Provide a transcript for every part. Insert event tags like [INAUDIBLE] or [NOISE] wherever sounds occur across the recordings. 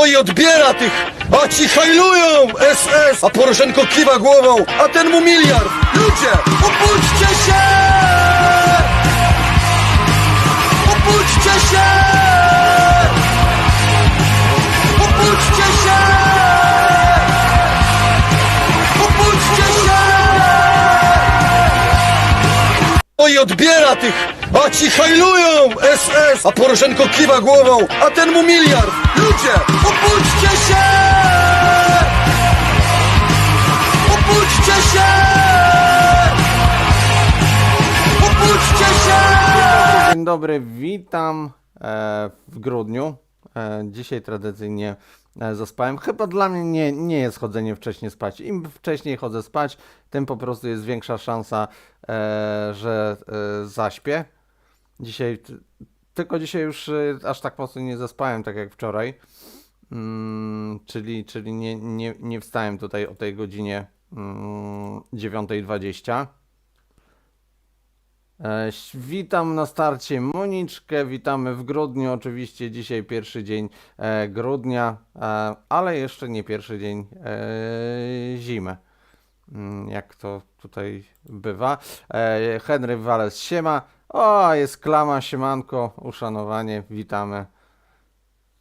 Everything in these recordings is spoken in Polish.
No i odbiera tych, a ci hajlują SS, a Poroszenko kiwa głową, a ten mu miliard. Ludzie, obudźcie się! Obudźcie się! Obudźcie się! Obudźcie się! No i odbiera tych, a ci hajlują SS, a Poroszenko kiwa głową, a ten mu miliard. Ludzie, obudźcie się! Obudźcie się! Obudźcie się! Dzień dobry, witam e, w grudniu. E, dzisiaj tradycyjnie e, zaspałem. Chyba dla mnie nie, nie jest chodzenie wcześniej spać. Im wcześniej chodzę spać, tym po prostu jest większa szansa, że zaśpię. Dzisiaj, tylko dzisiaj już e, aż tak mocno nie zaspałem, tak jak wczoraj. Mm, czyli czyli nie, nie, nie wstałem tutaj o tej godzinie mm, 9.20. E, Witam na starcie Moniczkę, witamy w grudniu, oczywiście dzisiaj pierwszy dzień e, grudnia, e, ale jeszcze nie pierwszy dzień e, zimy, Mm, jak to tutaj bywa. E, Henry Wales, siema, o jest klama, siemanko, uszanowanie, witamy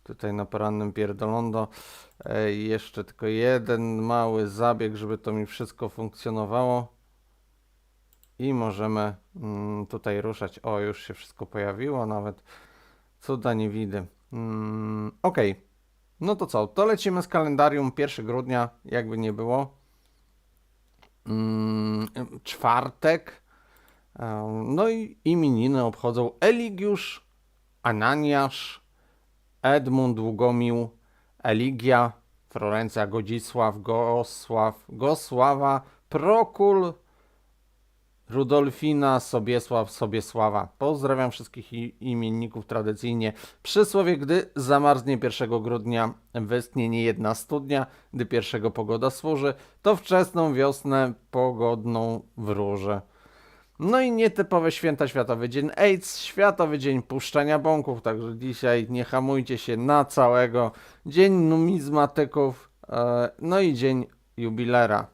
tutaj na porannym pierdolondo. E, jeszcze tylko jeden mały zabieg, żeby to mi wszystko funkcjonowało. I możemy mm, tutaj ruszać. O, już się wszystko pojawiło, nawet cuda nie widzę. Mm, ok, no to co? To lecimy z kalendarium 1 grudnia, jakby nie było. Mm, czwartek. No i imieniny obchodzą Eligiusz, Ananiasz, Edmund Długomił, Eligia, Florencja, Godzisław, Gosław, Gosława, Prokul, Rudolfina, Sobiesław, Sobiesława. Pozdrawiam wszystkich imienników tradycyjnie. Przysłowie, gdy zamarznie 1 grudnia, westchnie nie jedna studnia, gdy pierwszego pogoda służy, to wczesną wiosnę pogodną wróży. No i nietypowe święta, Światowy Dzień AIDS, Światowy Dzień Puszczania Bąków, także dzisiaj nie hamujcie się na całego. Dzień numizmatyków, e, no i Dzień Jubilera.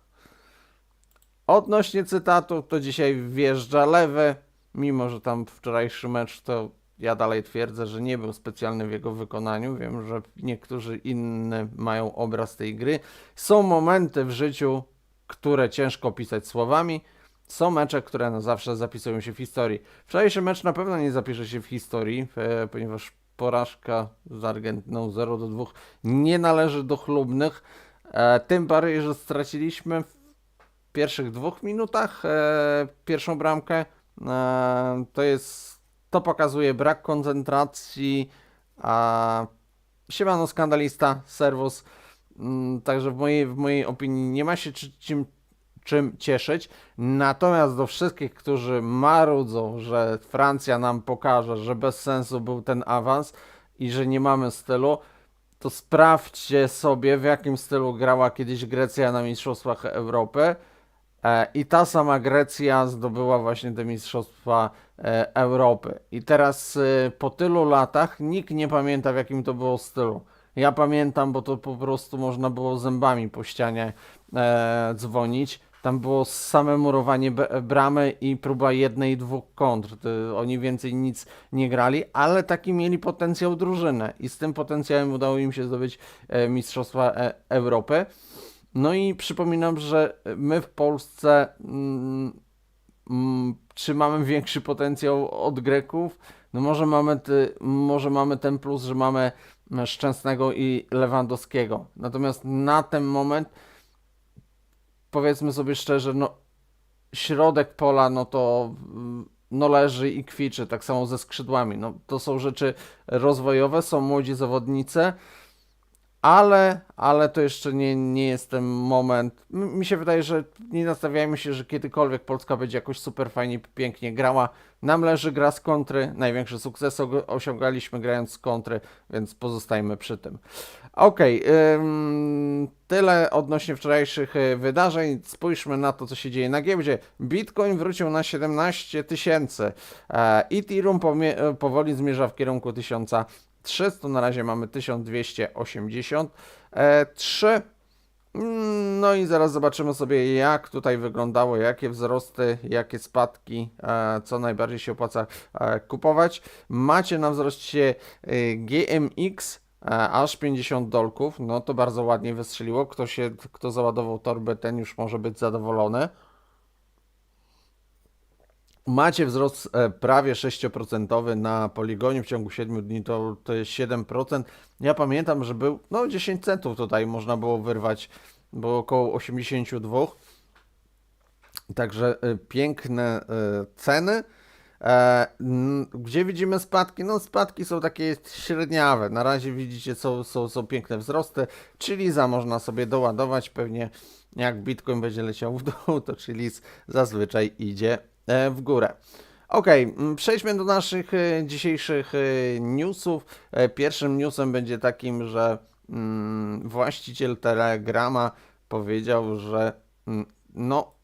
Odnośnie cytatów, to dzisiaj wjeżdża lewy, mimo że tam wczorajszy mecz to ja dalej twierdzę, że nie był specjalny w jego wykonaniu. Wiem, że niektórzy inni mają obraz tej gry. Są momenty w życiu, które ciężko opisać słowami. Są mecze, które na zawsze zapisują się w historii. Wczorajszy mecz na pewno nie zapisze się w historii, e, ponieważ porażka z Argentyną 0 do 2 nie należy do chlubnych. E, tym bardziej, że straciliśmy w pierwszych dwóch minutach e, pierwszą bramkę. To jest, to pokazuje brak koncentracji. A siemano skandalista, serwus. Mm, Także w mojej, w mojej opinii nie ma się czy, czym, czym cieszyć. Natomiast do wszystkich, którzy marudzą, że Francja nam pokaże, że bez sensu był ten awans i że nie mamy stylu, to sprawdźcie sobie, w jakim stylu grała kiedyś Grecja na Mistrzostwach Europy. E, I ta sama Grecja zdobyła właśnie te Mistrzostwa e, Europy. I teraz e, po tylu latach nikt nie pamięta, w jakim to było stylu. Ja pamiętam, bo to po prostu można było zębami po ścianie dzwonić. Tam było same murowanie bramy i próba jednej, dwóch kontr. Oni więcej nic nie grali, ale taki mieli potencjał drużynę i z tym potencjałem udało im się zdobyć e, Mistrzostwa e, Europy. No i przypominam, że my w Polsce mm, mm, czy mamy większy potencjał od Greków? No może mamy, ty, może mamy ten plus, że mamy mm, Szczęsnego i Lewandowskiego. Natomiast na ten moment powiedzmy sobie szczerze, no środek pola, no to mm, no leży i kwiczy, tak samo ze skrzydłami. No, to są rzeczy rozwojowe, są młodzi zawodnicy, ale, ale to jeszcze nie, nie jest ten moment. Mi się wydaje, że nie nastawiajmy się, że kiedykolwiek Polska będzie jakoś super fajnie, pięknie grała. Nam leży gra z kontry, największy sukces osiągaliśmy grając z kontry, więc pozostajmy przy tym. Okej, ym, tyle odnośnie wczorajszych y, wydarzeń. Spójrzmy na to, co się dzieje na giełdzie. Bitcoin wrócił na 17 tysięcy. E, Ethereum e, powoli zmierza w kierunku 1000 300, na razie mamy 1283. Mm, No i zaraz zobaczymy sobie, jak tutaj wyglądało, jakie wzrosty, jakie spadki, e, co najbardziej się opłaca e, kupować. Macie na wzroście e, GMX e, aż 50 dolków, no to bardzo ładnie wystrzeliło. Kto, się, kto załadował torbę, ten już może być zadowolony. Macie wzrost e, prawie 6% na poligonie w ciągu 7 dni, to, to jest 7%. Ja pamiętam, że był, no 10 centów tutaj można było wyrwać, było około 82. Także e, piękne e, ceny. E, Gdzie widzimy spadki? No spadki są takie średniawe. Na razie widzicie są, są, są piękne wzrosty. Chiliza można sobie doładować. Pewnie jak Bitcoin będzie leciał w dół, to Chiliz zazwyczaj idzie e, w górę. Ok, przejdźmy do naszych e, dzisiejszych newsów. Pierwszym newsem będzie takim, że właściciel Telegrama powiedział, że no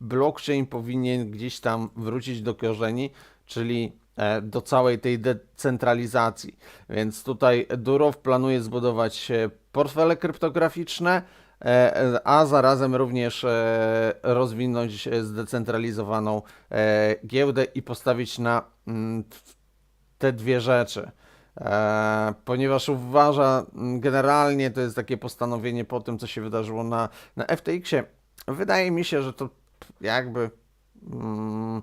blockchain powinien gdzieś tam wrócić do korzeni, czyli e, do całej tej decentralizacji. Więc tutaj Durow planuje zbudować e, portfele kryptograficzne, e, a zarazem również rozwinąć zdecentralizowaną giełdę i postawić na mm, te dwie rzeczy. Ponieważ uważa, mm, generalnie to jest takie postanowienie po tym, co się wydarzyło na, na FTX-ie. Wydaje mi się, że to jakby mm,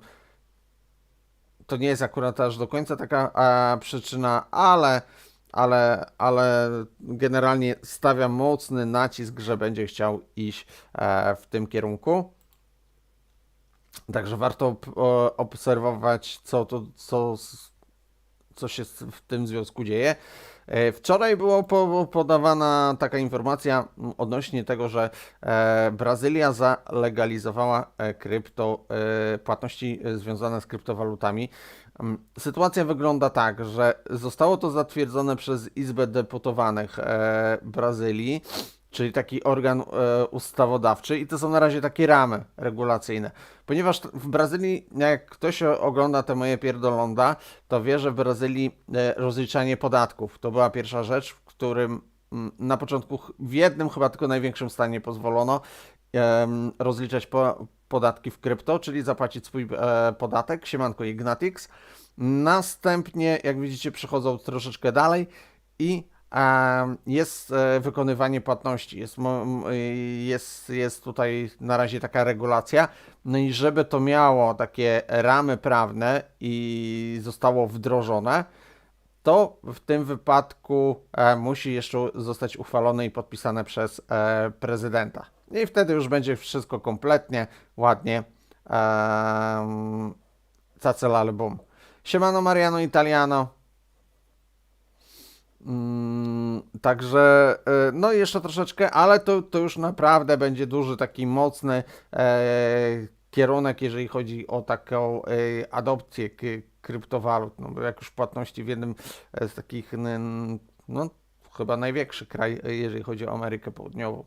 to nie jest akurat aż do końca taka przyczyna, ale, ale, ale generalnie stawia mocny nacisk, że będzie chciał iść e, w tym kierunku. Także warto obserwować, co, to, co, co się w tym związku dzieje. E, Wczoraj była po, podawana taka informacja odnośnie tego, że e, Brazylia zalegalizowała e, krypto, płatności związane z kryptowalutami. Mm, Sytuacja wygląda tak, że zostało to zatwierdzone przez Izbę Deputowanych Brazylii, czyli taki organ e, ustawodawczy, i to są na razie takie ramy regulacyjne. Ponieważ w Brazylii, jak ktoś ogląda te moje pierdolonda, to wie, że w Brazylii e, rozliczanie podatków to była pierwsza rzecz, w którym mm, na początku w jednym chyba tylko największym stanie pozwolono em, rozliczać po, podatki w krypto, czyli zapłacić swój e, podatek, siemanko Ignatix. Następnie, jak widzicie, przechodzą troszeczkę dalej i jest e, wykonywanie płatności. Jest, y, jest, jest tutaj na razie taka regulacja. No i żeby to miało takie ramy prawne i zostało wdrożone, to w tym wypadku e, musi jeszcze zostać uchwalone i podpisane przez e, prezydenta. I wtedy już będzie wszystko kompletnie, ładnie. Um, Cacelale bum. Siemano Mariano Italiano. Mm, także, e, no jeszcze troszeczkę, ale to, to już naprawdę będzie duży, taki mocny e, kierunek, jeżeli chodzi o taką e, adopcję kryptowalut. No jak już płatności w jednym e, z takich, no chyba największy kraj, e, jeżeli chodzi o Amerykę Południową.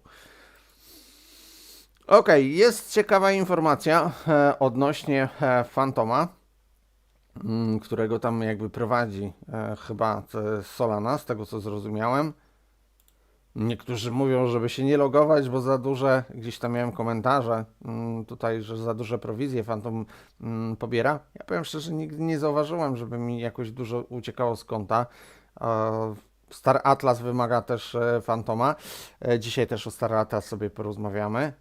Okej, jest ciekawa informacja e, odnośnie e, Fantoma którego tam jakby prowadzi e, chyba Solana, z tego co zrozumiałem. Niektórzy mówią, żeby się nie logować, bo za duże, gdzieś tam miałem komentarze mm, tutaj, że za duże prowizje Phantom mm, pobiera. Ja powiem szczerze, nigdy nie zauważyłem, żeby mi jakoś dużo uciekało z konta. E, Star Atlas wymaga też Fantoma. E, Dzisiaj też o Star Atlas sobie porozmawiamy.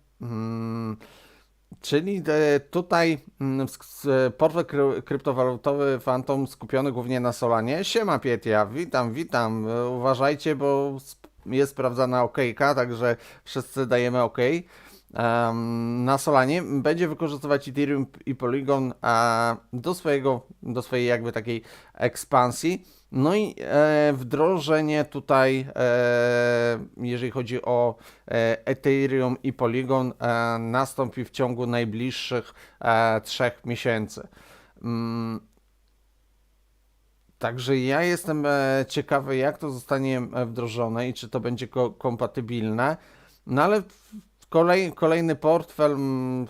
Czyli e, tutaj mm, s- portfel kry, kryptowalutowy Phantom skupiony głównie na Solanie. Siema Pietia, witam, witam. E, Uważajcie, bo jest sprawdzana okejka, także wszyscy dajemy OK. Na Solanie będzie wykorzystywać Ethereum i Polygon e, do swojego, do swojej jakby takiej ekspansji. No i e, wdrożenie tutaj, e, jeżeli chodzi o e, Ethereum i Polygon, e, nastąpi w ciągu najbliższych e, trzech miesięcy. Mm, Także ja jestem e, ciekawy, jak to zostanie e, wdrożone i czy to będzie ko kompatybilne. No ale kolej, kolejny portfel, mm,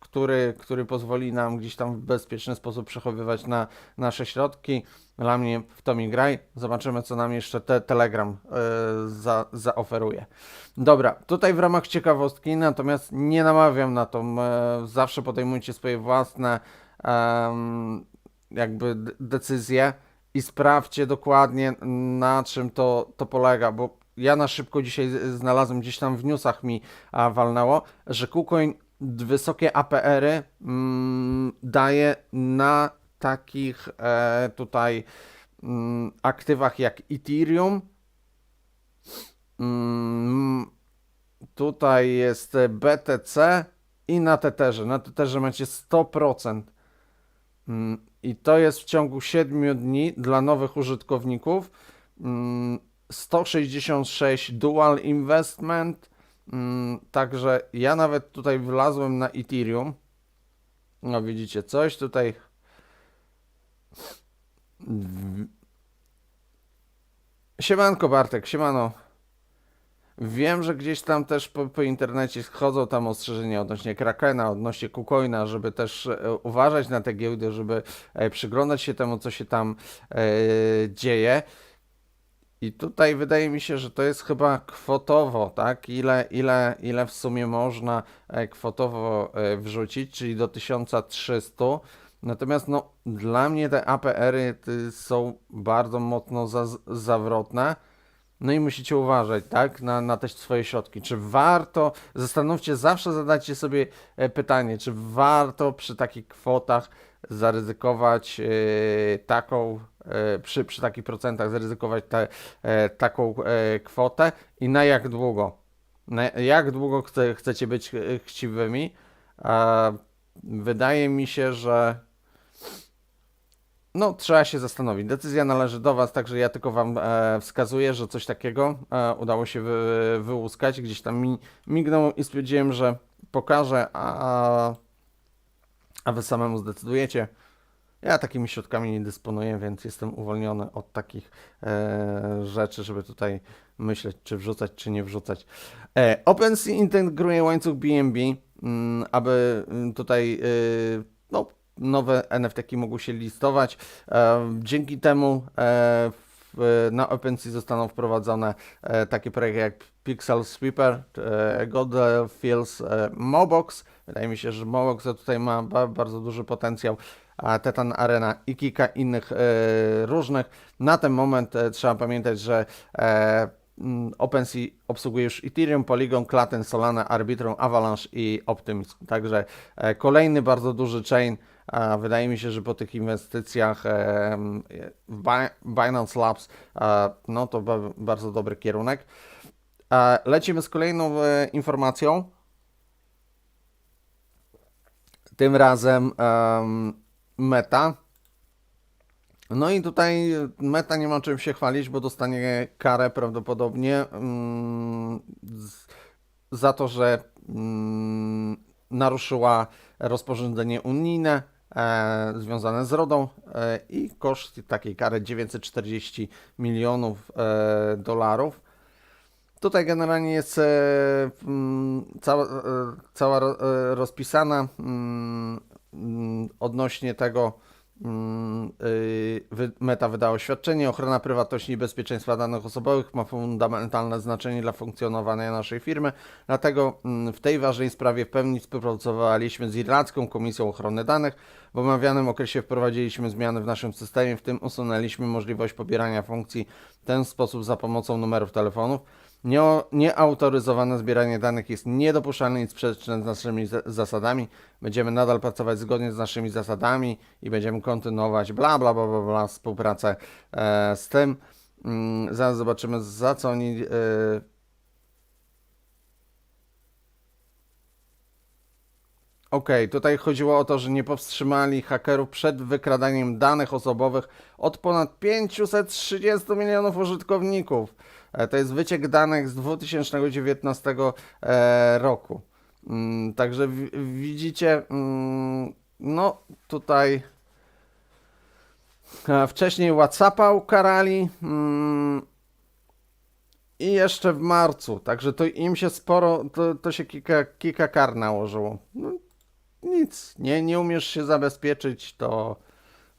który, który pozwoli nam gdzieś tam w bezpieczny sposób przechowywać na nasze środki. Dla mnie w to mi graj. Zobaczymy, co nam jeszcze te Telegram e, za, zaoferuje. Dobra, tutaj w ramach ciekawostki, natomiast nie namawiam na to. E, zawsze podejmujcie swoje własne em, jakby decyzje i sprawdźcie dokładnie na czym to, to polega, bo ja na szybko dzisiaj znalazłem gdzieś tam w newsach mi a, walnęło, że KuCoin wysokie APR-y mm, daje na takich e, tutaj mm, aktywach jak Ethereum. Mm, tutaj jest BTC i na Tetherze. Na Tetherze macie 100%. Mm, I to jest w ciągu 7 dni dla nowych użytkowników. Mm, 166 dual investment. Także ja nawet tutaj wlazłem na Ethereum. No widzicie, coś tutaj. Siemanko Bartek, siemano. Wiem, że gdzieś tam też po, po internecie chodzą tam ostrzeżenia odnośnie Krakena, odnośnie KuCoina, żeby też e, uważać na te giełdy, żeby e, przyglądać się temu, co się tam e, dzieje. I tutaj wydaje mi się, że to jest chyba kwotowo, tak? Ile, ile, ile w sumie można e, kwotowo wrzucić, czyli do 1300. Natomiast no, dla mnie te APR-y są bardzo mocno za, zawrotne. No i musicie uważać, tak, na, na te swoje środki. Czy warto, zastanówcie, zawsze zadajcie sobie e, pytanie, czy warto przy takich kwotach zaryzykować e, taką, e, przy, przy takich procentach zaryzykować te, taką kwotę i na jak długo? Na jak długo chce, chcecie być chciwymi? Wydaje mi się, że no, trzeba się zastanowić. Decyzja należy do Was, także ja tylko Wam e, wskazuję, że coś takiego e, udało się wy, wyłuskać. Gdzieś tam mi mignął i stwierdziłem, że pokażę, a, a Wy samemu zdecydujecie. Ja takimi środkami nie dysponuję, więc jestem uwolniony od takich e, rzeczy, żeby tutaj myśleć, czy wrzucać, czy nie wrzucać. E, OpenSea integruje łańcuch BNB, mm, aby mm, tutaj no, nowe NFT-ki mogły się listować. E, dzięki temu e, na OpenSea zostaną wprowadzone e, takie projekty jak Pixel Sweeper, Godel Fields, e, Mobox. Wydaje mi się, że Mobox tutaj ma ba, bardzo duży potencjał. A Tetan Arena i kilka innych różnych. Na ten moment trzeba pamiętać, że OpenSea obsługuje już Ethereum, Polygon, Klaten, Solana, Arbitrum, Avalanche i Optimism. Także kolejny bardzo duży chain. A wydaje mi się, że po tych inwestycjach e, w Bi- Binance Labs, e, no to ba- bardzo dobry kierunek. E, Lecimy z kolejną e, informacją. Tym razem em, Meta. No i tutaj Meta nie ma czym się chwalić, bo dostanie karę prawdopodobnie za to, że mm, naruszyła rozporządzenie unijne e, związane z RODą e, i koszt takiej kary 940 milionów e, dolarów. Tutaj generalnie jest e, mm, cała, e, cała ro- e, rozpisana mm, mm, odnośnie tego, Meta wydała oświadczenie. Ochrona prywatności i bezpieczeństwa danych osobowych ma fundamentalne znaczenie dla funkcjonowania naszej firmy. Dlatego mm, w tej ważnej sprawie w pełni współpracowaliśmy z Irlandzką Komisją Ochrony Danych. W omawianym okresie wprowadziliśmy zmiany w naszym systemie, w tym usunęliśmy możliwość pobierania funkcji w ten sposób za pomocą numerów telefonów. Nie- Nieautoryzowane zbieranie danych jest niedopuszczalne i sprzeczne z naszymi za- zasadami. Będziemy nadal pracować zgodnie z naszymi zasadami i będziemy kontynuować bla bla bla bla, bla współpracę e, z tym. Mm, zaraz zobaczymy za co oni. E, Okej, tutaj chodziło o to, że nie powstrzymali hakerów przed wykradaniem danych osobowych od ponad 530 milionów użytkowników. E, To jest wyciek danych z 2019 e, roku. Mm, Także wi- widzicie, mm, no tutaj e, wcześniej WhatsAppa ukarali mm, i jeszcze w marcu. Także to im się sporo, to, to się kilka, kilka kar nałożyło. No, nic. Nie, nie umiesz się zabezpieczyć, to,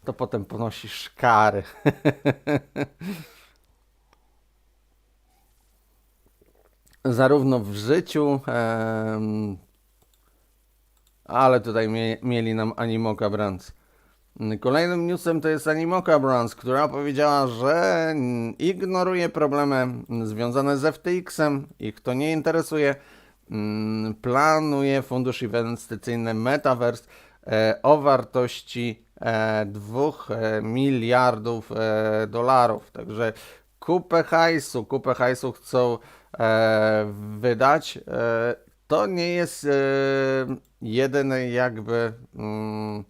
to potem ponosisz kary. [LAUGHS] Zarówno w życiu, em, ale tutaj mie, mieli nam Animoca Brands. Kolejnym newsem to jest Animoca Brands, która powiedziała, że ignoruje problemy związane z FTX-em, ich to nie interesuje. Mm, Planuje fundusz inwestycyjny Metaverse e, o wartości e, 2 e, miliardów e, dolarów. Także kupę hajsu, kupę hajsu chcą wydać. E, to nie jest e, jedyny jakby mm,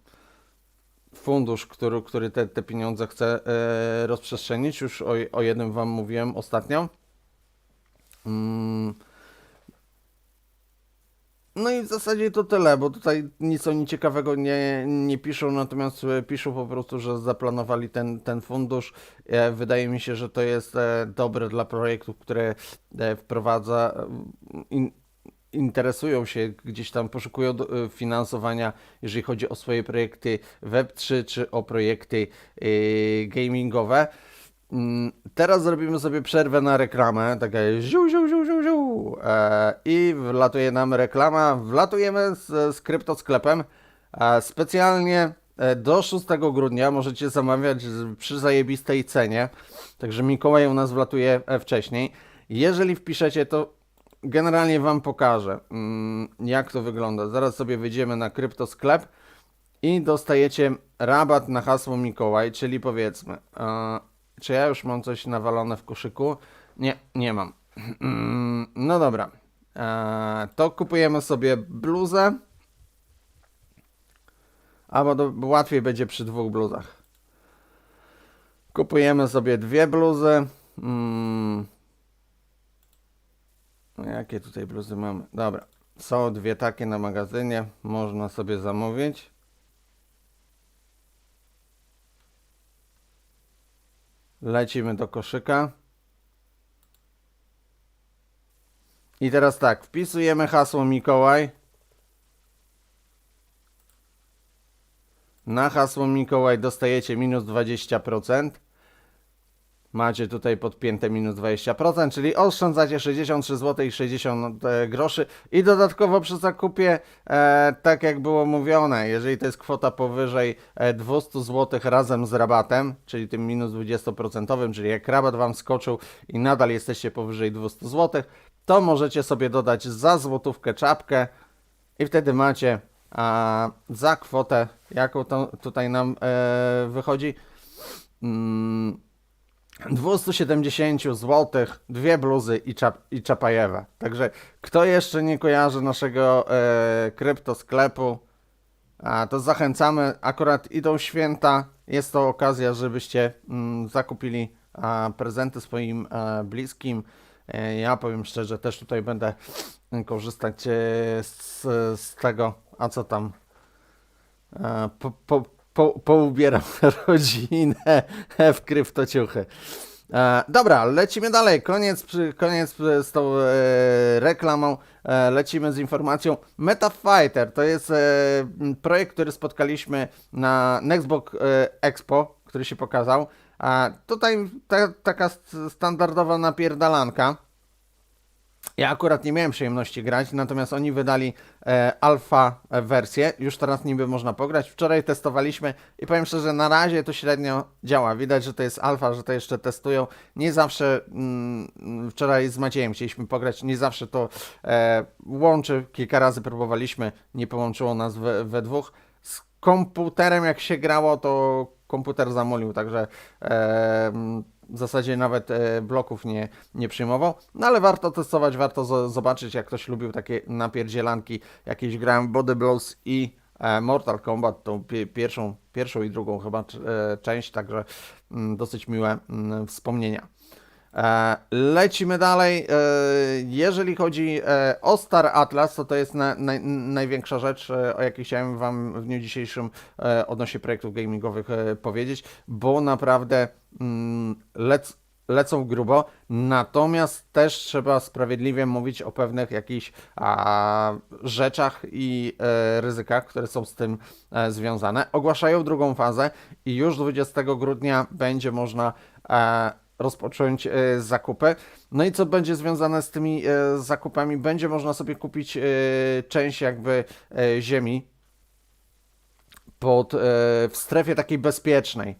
fundusz, który, który te, te pieniądze chce e, rozprzestrzenić. Już o, o jednym Wam mówiłem ostatnio. No i w zasadzie to tyle, bo tutaj nic oni ciekawego nie, nie piszą, natomiast e, piszą po prostu, że zaplanowali ten, ten fundusz. E, Wydaje mi się, że to jest e, dobre dla projektów, które wprowadza, in, interesują się, gdzieś tam poszukują finansowania, jeżeli chodzi o swoje projekty Web3 czy o projekty gamingowe. Mm, Teraz zrobimy sobie przerwę na reklamę, taka ziu, ziu, ziu, ziu, ziu. E, i wlatuje nam reklama, wlatujemy z, z kryptosklepem. E, specjalnie e, do 6 grudnia możecie zamawiać przy zajebistej cenie, także Mikołaj u nas wlatuje e, wcześniej. Jeżeli wpiszecie, to generalnie Wam pokażę, mm, jak to wygląda. Zaraz sobie wyjdziemy na kryptosklep i dostajecie rabat na hasło Mikołaj, czyli powiedzmy, e, czy ja już mam coś nawalone w koszyku? Nie, nie mam. Mm, No dobra, e, to kupujemy sobie bluzę, albo łatwiej będzie przy dwóch bluzach. Kupujemy sobie dwie bluzy. Mm. No jakie tutaj bluzy mamy? Dobra, są dwie takie na magazynie, można sobie zamówić. Lecimy do koszyka. I teraz tak, wpisujemy hasło Mikołaj. Na hasło Mikołaj dostajecie minus 20%. Macie tutaj podpięte minus 20%, czyli oszczędzacie 63 zł i 60 e, groszy. I dodatkowo przy zakupie, e, tak jak było mówione, jeżeli to jest kwota powyżej e, 200 zł razem z rabatem, czyli tym minus 20%, czyli jak rabat Wam skoczył i nadal jesteście powyżej 200 zł, to możecie sobie dodać za złotówkę czapkę i wtedy macie a, za kwotę, jaką to tutaj nam e, wychodzi, mm, 270 zł, dwie bluzy i, czap, i czapajewe. Także kto jeszcze nie kojarzy naszego e, kryptosklepu, a, to zachęcamy. Akurat idą święta, jest to okazja, żebyście mm, zakupili a, prezenty swoim e, bliskim. E, ja powiem szczerze, też tutaj będę korzystać e, z, z tego, a co tam E, po, po, po, poubieram [LAUGHS] rodzinę w kryptociuchy. E, dobra, lecimy dalej. Koniec, koniec z tą e, reklamą. E, lecimy z informacją. MetaFighter to jest e, projekt, który spotkaliśmy na Nextbox e, Expo, który się pokazał. Tutaj ta, taka st- standardowa napierdalanka. Ja akurat nie miałem przyjemności grać, natomiast oni wydali e, alfa wersję. Już teraz niby można pograć. Wczoraj testowaliśmy i powiem szczerze, na razie to średnio działa. Widać, że to jest alfa, że to jeszcze testują. Nie zawsze, mm, wczoraj z Maciejem chcieliśmy pograć, nie zawsze to e, łączy. Kilka razy próbowaliśmy, nie połączyło nas we, we dwóch. Z komputerem jak się grało, to komputer zamolił, także e, mm, w zasadzie nawet e, bloków nie, nie przyjmował. No ale warto testować, warto zo- zobaczyć, jak ktoś lubił takie napierdzielanki. Jakieś grałem Body Blows i e, Mortal Kombat, tą pi- pierwszą, pierwszą i drugą chyba e, część, także mm, dosyć miłe mm, wspomnienia. E, Lecimy dalej. E, Jeżeli chodzi e, o Star Atlas, to to jest na, naj, największa rzecz, o jakiej chciałem Wam w dniu dzisiejszym odnośnie projektów gamingowych powiedzieć, bo naprawdę mm, lec, lecą grubo, natomiast też trzeba sprawiedliwie mówić o pewnych jakichś a, rzeczach i e, ryzykach, które są z tym e, związane. Ogłaszają drugą fazę i już 20 grudnia będzie można e, rozpocząć e, zakupy. No i co będzie związane z tymi e, zakupami? Będzie można sobie kupić e, część jakby ziemi pod, w strefie takiej bezpiecznej,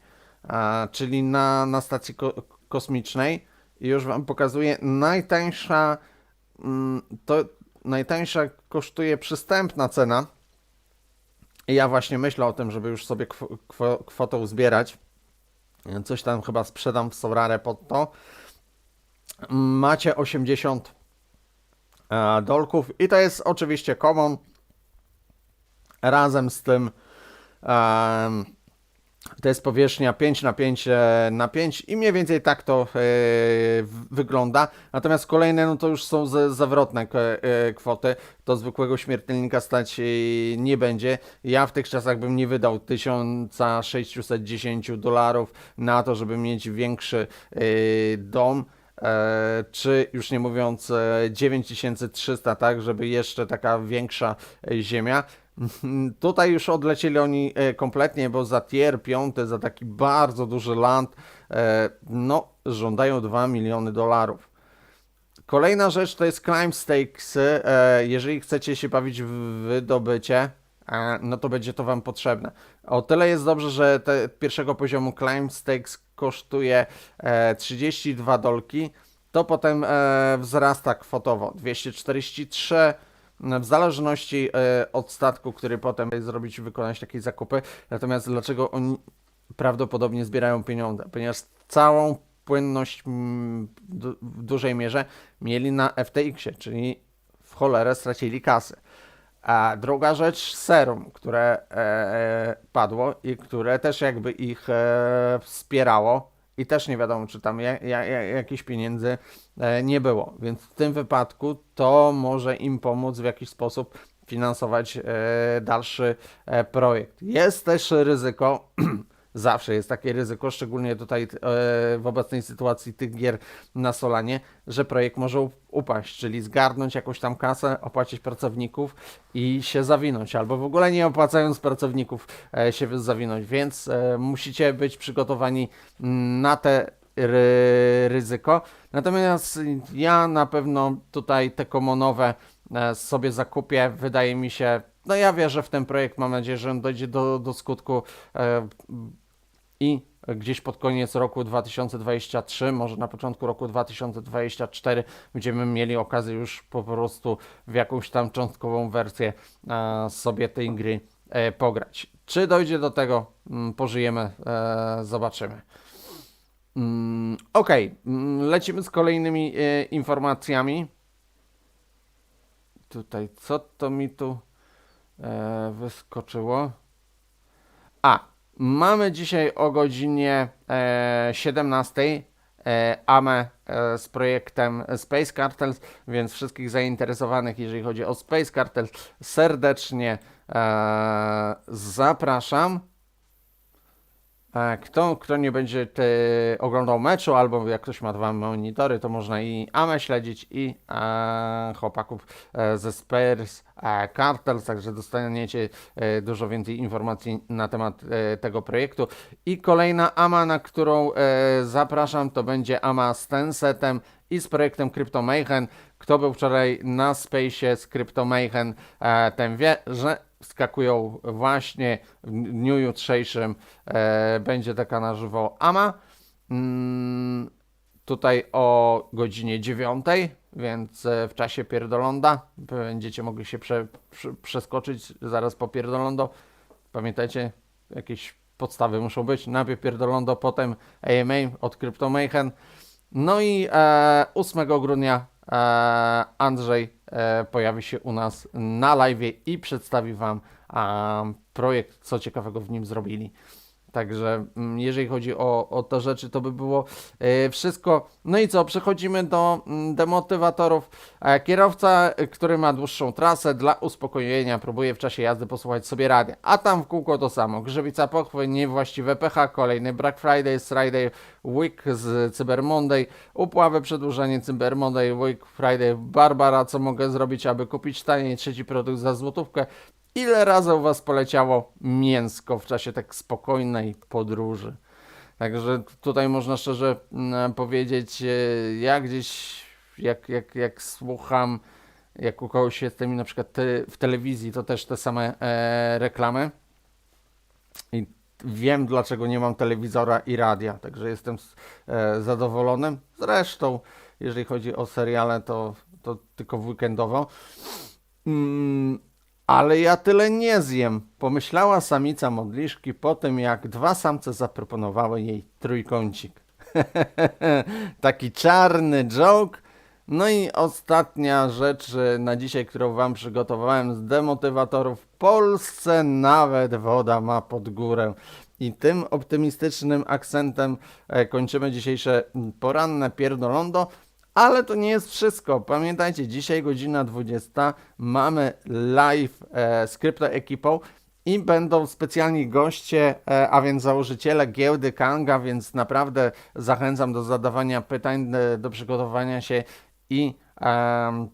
czyli na, na stacji ko kosmicznej. I już Wam pokazuję, najtańsza, mm, to najtańsza kosztuje przystępna cena. I ja właśnie myślę o tym, żeby już sobie kw kwo kwotę uzbierać. Coś tam chyba sprzedam w Sorare pod to. Macie 80 e, dolków i to jest oczywiście common. Razem z tym em, to jest powierzchnia 5 na 5 e, na 5 i mniej więcej tak to e, wygląda. Natomiast kolejne no to już są zawrotne e, kwoty. To zwykłego śmiertelnika stać nie będzie. Ja w tych czasach bym nie wydał 1610 dolarów na to, żeby mieć większy dom. Czy już nie mówiąc e, 9300, tak, żeby jeszcze taka większa ziemia. [LAUGHS] Tutaj już odlecieli oni e, kompletnie, bo za tier 5, za taki bardzo duży land, e, no, żądają 2 miliony dolarów. Kolejna rzecz to jest climb stakes. E, jeżeli chcecie się bawić w wydobycie, no to będzie to Wam potrzebne. O tyle jest dobrze, że te pierwszego poziomu climb stakes kosztuje e, 32 dolki, to potem wzrasta kwotowo 243 w zależności e, od statku, który potem zrobić, wykonać takie zakupy. Natomiast dlaczego oni prawdopodobnie zbierają pieniądze? Ponieważ całą płynność w dużej mierze mieli na FTX-ie, czyli w cholerę stracili kasy. A druga rzecz, serum, które e, padło i które też jakby ich e, wspierało i też nie wiadomo, czy tam ja, ja, ja, jakichś pieniędzy e, nie było. Więc w tym wypadku to może im pomóc w jakiś sposób finansować e, dalszy e, projekt. Jest też ryzyko, [CLEARS THROAT] zawsze jest takie ryzyko, szczególnie tutaj e, w obecnej sytuacji tych gier na Solanie, że projekt może up- upaść, czyli zgarnąć jakąś tam kasę, opłacić pracowników i się zawinąć, albo w ogóle nie opłacając pracowników e, się zawinąć, więc e, musicie być przygotowani mm, na te ry ryzyko. Natomiast ja na pewno tutaj te komonowe sobie zakupię. Wydaje mi się, no ja wierzę w ten projekt. Mam nadzieję, że on dojdzie do, do skutku e, i gdzieś pod koniec roku 2023, może na początku roku 2024 będziemy mieli okazję już po prostu w jakąś tam cząstkową wersję e, sobie tej gry e, pograć. Czy dojdzie do tego, mm, pożyjemy, e, zobaczymy. Mm, Okej, mm, lecimy z kolejnymi e, informacjami. Tutaj, co to mi tu e, wyskoczyło? A, mamy dzisiaj o godzinie e, 17 e, AME e, z projektem Space Cartels, więc wszystkich zainteresowanych, jeżeli chodzi o Space Cartels, serdecznie e, zapraszam. E, Kto, kto nie będzie te, oglądał meczu, albo jak ktoś ma dwa monitory, to można i AME śledzić, i e, chłopaków e, ze Spurs e, Cartels, także dostaniecie e, dużo więcej informacji na temat e, tego projektu. I kolejna AMA, na którą e, zapraszam, to będzie AMA z Tensetem i z projektem Crypto Mayhem. Kto był wczoraj na Space z Crypto Mayhem, e, ten wie, że skakują właśnie w dniu jutrzejszym. E, będzie taka na żywo AMA. Mm, tutaj o godzinie 9, więc e, w czasie pierdolonda będziecie mogli się prze, prze, przeskoczyć zaraz po pierdolondo. Pamiętajcie, jakieś podstawy muszą być. Najpierw pierdolondo, potem AMA od Crypto Mayhem. No i e, 8 grudnia e, Andrzej e, pojawi się u nas na live i przedstawi Wam e, projekt, co ciekawego w nim zrobili. Także mm, jeżeli chodzi o, o te rzeczy, to by było e, wszystko. No i co, przechodzimy do mm, demotywatorów. E, Kierowca, e, który ma dłuższą trasę, dla uspokojenia próbuje w czasie jazdy posłuchać sobie radia. A tam w kółko to samo. Grzybica pochwy, niewłaściwe pH, kolejny Black Friday, Friday Week z Cyber Monday, upławy, przedłużenie Cyber Monday, Week Friday, Barbara, co mogę zrobić, aby kupić taniej trzeci produkt za złotówkę. Ile razy u Was poleciało mięsko w czasie tak spokojnej podróży? Także tutaj można szczerze mm, powiedzieć, e, ja gdzieś jak, jak, jak słucham, jak u kogoś jestem na przykład te, w telewizji, to też te same e, reklamy. I wiem, dlaczego nie mam telewizora i radia, także jestem e, zadowolony. Zresztą, jeżeli chodzi o seriale, to, to tylko weekendowo. Mm, ale ja tyle nie zjem, pomyślała samica modliszki po tym, jak dwa samce zaproponowały jej trójkącik. [LAUGHS] Taki czarny joke. No i ostatnia rzecz na dzisiaj, którą Wam przygotowałem z demotywatorów. W Polsce nawet woda ma pod górę. I tym optymistycznym akcentem e, kończymy dzisiejsze poranne pierdolondo. Ale to nie jest wszystko. Pamiętajcie, dzisiaj godzina 20 mamy live e, z kryptoekipą i będą specjalni goście, e, a więc założyciele giełdy Kanga, więc naprawdę zachęcam do zadawania pytań, e, do przygotowania się i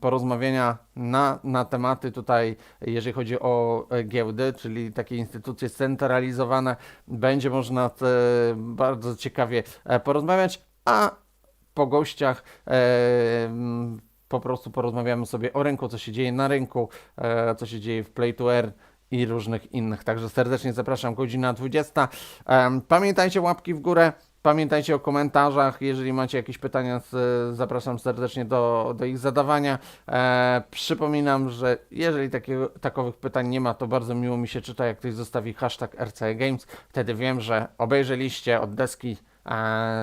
porozmawiania na, na tematy tutaj, jeżeli chodzi o e, giełdy, czyli takie instytucje scentralizowane, będzie można bardzo ciekawie porozmawiać, a po gościach e, m, po prostu porozmawiamy sobie o rynku, co się dzieje na rynku, e, co się dzieje w Play to Earn i różnych innych. Także serdecznie zapraszam, godzina 20. Em, pamiętajcie łapki w górę, pamiętajcie o komentarzach. Jeżeli macie jakieś pytania, zapraszam serdecznie do, do ich zadawania. E, przypominam, że jeżeli takiego, takowych pytań nie ma, to bardzo miło mi się czyta, jak ktoś zostawi hashtag RCE Games. Wtedy wiem, że obejrzeliście od deski e,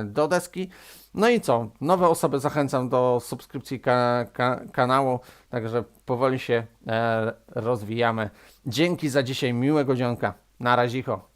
do deski. No i co? Nowe osoby zachęcam do subskrypcji ka- ka- kanału, także powoli się e, rozwijamy. Dzięki za dzisiaj, miłego dzionka. Na razicho.